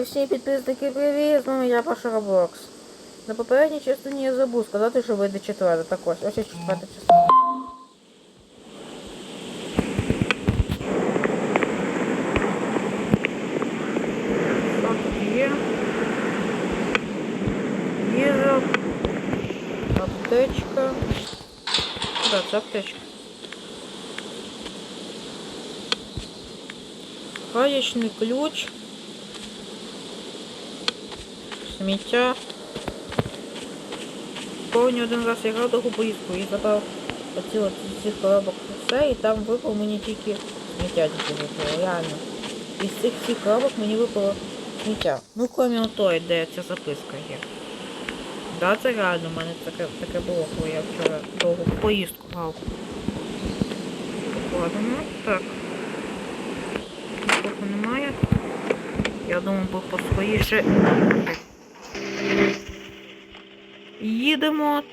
всі підписники привіт, ну я Паша Роблокс. На попередній частині я забув сказати, що вийде четверта. Так ось, ось і четверта частина. Що тут є? Їжа. Аптечка. Да, це аптечка. Гаечний ключ. Сміття. Повні один раз я грав довгу поїздку і забрав оці от цих коробок все, і там випав мені тільки сміття тільки випало, реально. Із цих всіх коробок мені випало сміття. Ну, крім отої, де ця записка є. Да, це реально, в мене таке, таке було, коли я вчора довгу поїздку грав. Покладемо. Так. Нікого немає. Я думаю, був поскоріше. Їдемо.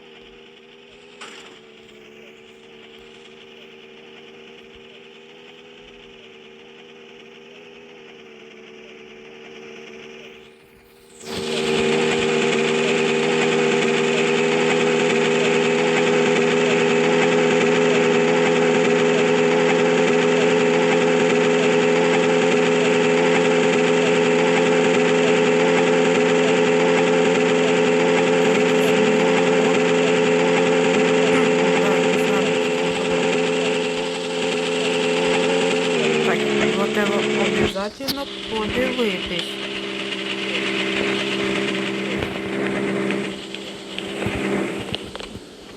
Так, його треба обов'язково подивитись.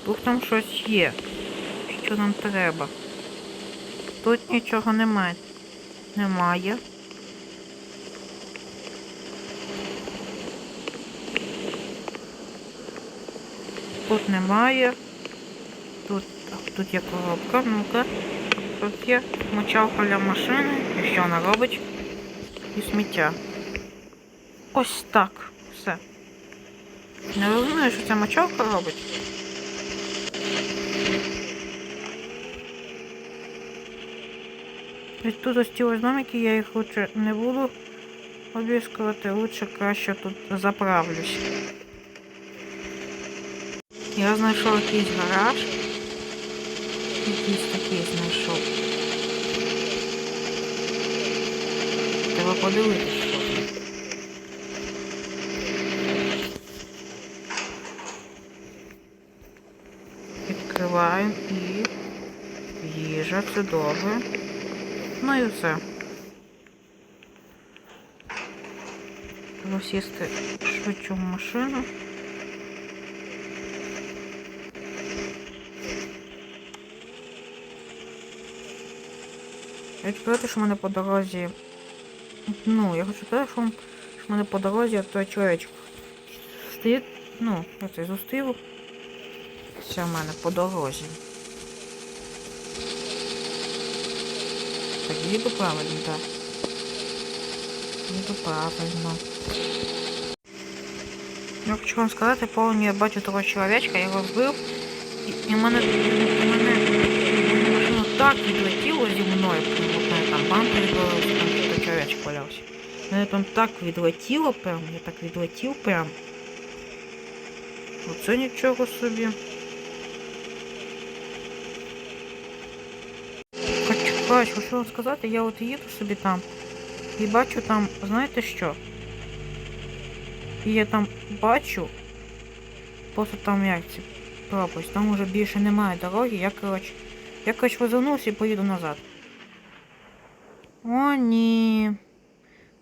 Тут там щось є. Що нам треба? Тут нічого немає. Немає. Тут немає. Тут, тут є коробка, ну-ка. Є мочалка для машини. І що вона робить? І сміття. Ось так. Все. Не розумію, що ця мочалка робить. Від тут ось ось домики, я їх лучше не буду обіскувати, лучше краще тут заправлюсь. Я знайшов якийсь гараж. Якийсь такий знайшов. Треба подивитися. Відкриваємо і їжа, це добре. Ну і все. Треба сісти в машину. Я хочу сказати, що в мене по дорозі. Ну, я хочу сказати, що в мене по дорозі той чоловічок стоїть, ну, оцей зустрів. Все в мене по дорозі. Так, їду правильно, так. Їду правильно. Я хочу вам сказати, повні я бачу того чоловічка, я його збив, і, і мене, і мене, мене машина так відлетіло зі мною, прям, от мене там бампер відвалився, там валявся. Мене там так відлетіло прям, я так відлетів прям. Оце нічого собі. Хочу, бачу, що вам сказати, я от їду собі там і бачу там, знаєте що? І я там бачу, просто там як ці пропасть, там уже більше немає дороги, я коротше, я коротше розвернувся і поїду назад. О, ні.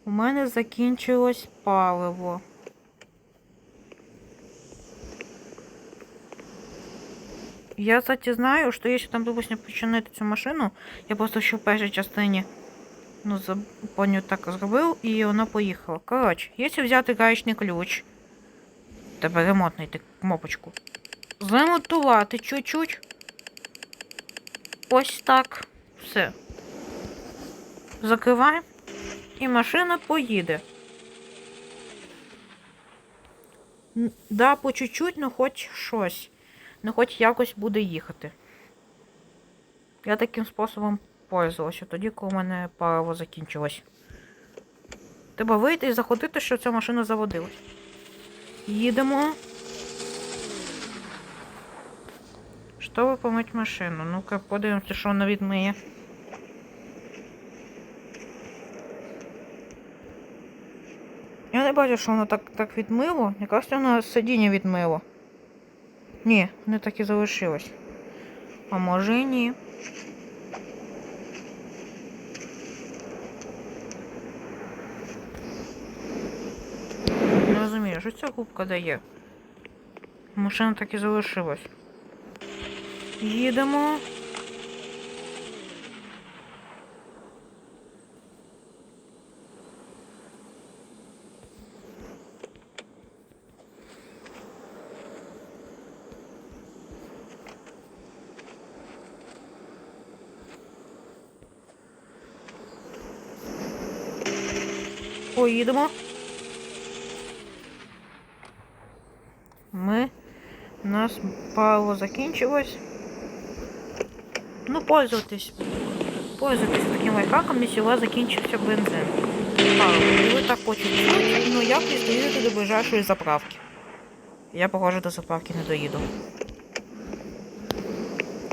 У мене закінчилось паливо. Я, кстати, знаю, что если там, допустим, починити цю машину, я просто ще в першій частині ну, поняв, так зробив, і вона поїхала. Коротше, якщо взяти гаечний ключ, тебе ремонтнити кнопочку, замотувати чуть-чуть. Ось так. Все. Закриваємо. І машина поїде. Да, по чуть-чуть, ну хоч щось. Ну хоч якось буде їхати. Я таким способом пользувався тоді, коли у мене паливо закінчилось. Треба вийти і заходити, що ця машина заводилась. Їдемо. Щоб помить машину. Ну-ка, подивимося, що вона відмиє. Не бачу, що воно так, так відмило. Якась воно сидіння відмило. Ні, не так і залишилось. А може і ні. Не розумію, що ця губка дає. Машина так і залишилась. Їдемо. Поїдемо. Ми. У нас паливо закінчилось. Ну, пользуйтесь. Пользуйтесь таким лайфхаком, якщо у вас закінчився бензин. Паливо. Ви так по чуть-чуть, ну якось доїдете до ближайшої заправки. Я, похоже, до заправки не доїду.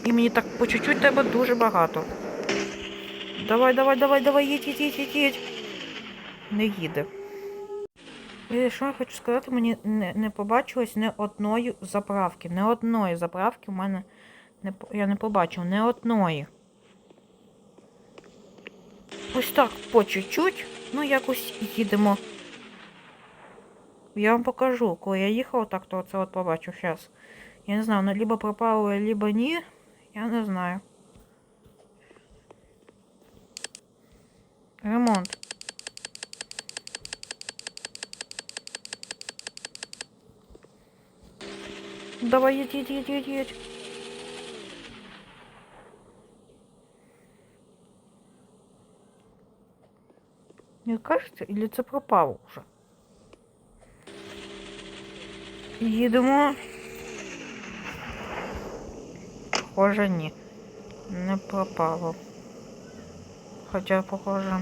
І мені так по чуть-чуть треба дуже багато. Давай, давай, давай, давай, їдь, їдь, їдь, їдь, їдь. Не їде. І що я хочу сказати, мені не, не побачилось не одної заправки. Не одної заправки в мене не, я не побачив, не одної. Ось так по чуть-чуть, ну якось їдемо. Я вам покажу, коли я їхав так, то це от побачу зараз. Я не знаю, воно либо пропало, либо ні. Я не знаю. Ремонт. Давай, едь, едь, едь, едь, едь. Мне кажется, или це пропало вже? Їдемо. Похоже, ні. Не пропало. Хоча, похоже.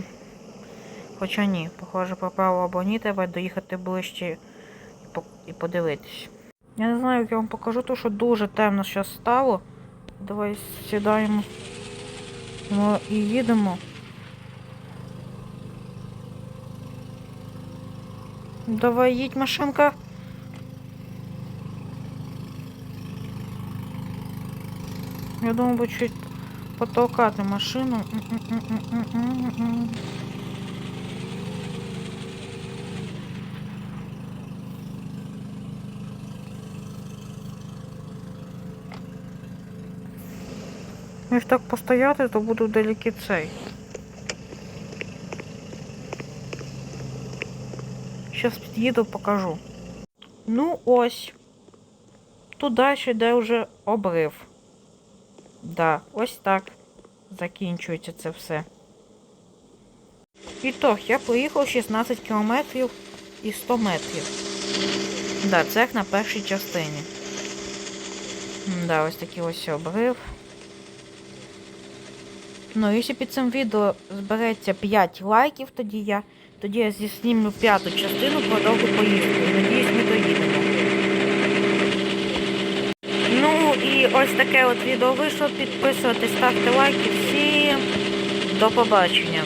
Хоча ні, похоже, пропало або ні, треба доїхати ближче і подивитись. Я не знаю, як я вам покажу, то що дуже темно зараз стало. Давай сідаємо ну, і їдемо. Давай їдь, машинка. Я думаю, чуть потолкати машину. М-м-м-м-м-м-м. Так постояти, то буду вдалекі цей. Зараз під'їду, покажу. Ну ось. Тут далі йде вже обрив. Да, ось так закінчується це все. Ітог, я проїхав 16 кілометрів і 100 метрів. Да, це на першій частині. Да, ось такий ось обрив. Ну, якщо під цим відео збереться 5 лайків, тоді я тоді я здійснімлю п'яту частину про довгу поїздку. Надіюсь, ми доїдемо. Ну і ось таке от відео вийшло. Підписуйтесь, ставте лайки. Всім до побачення.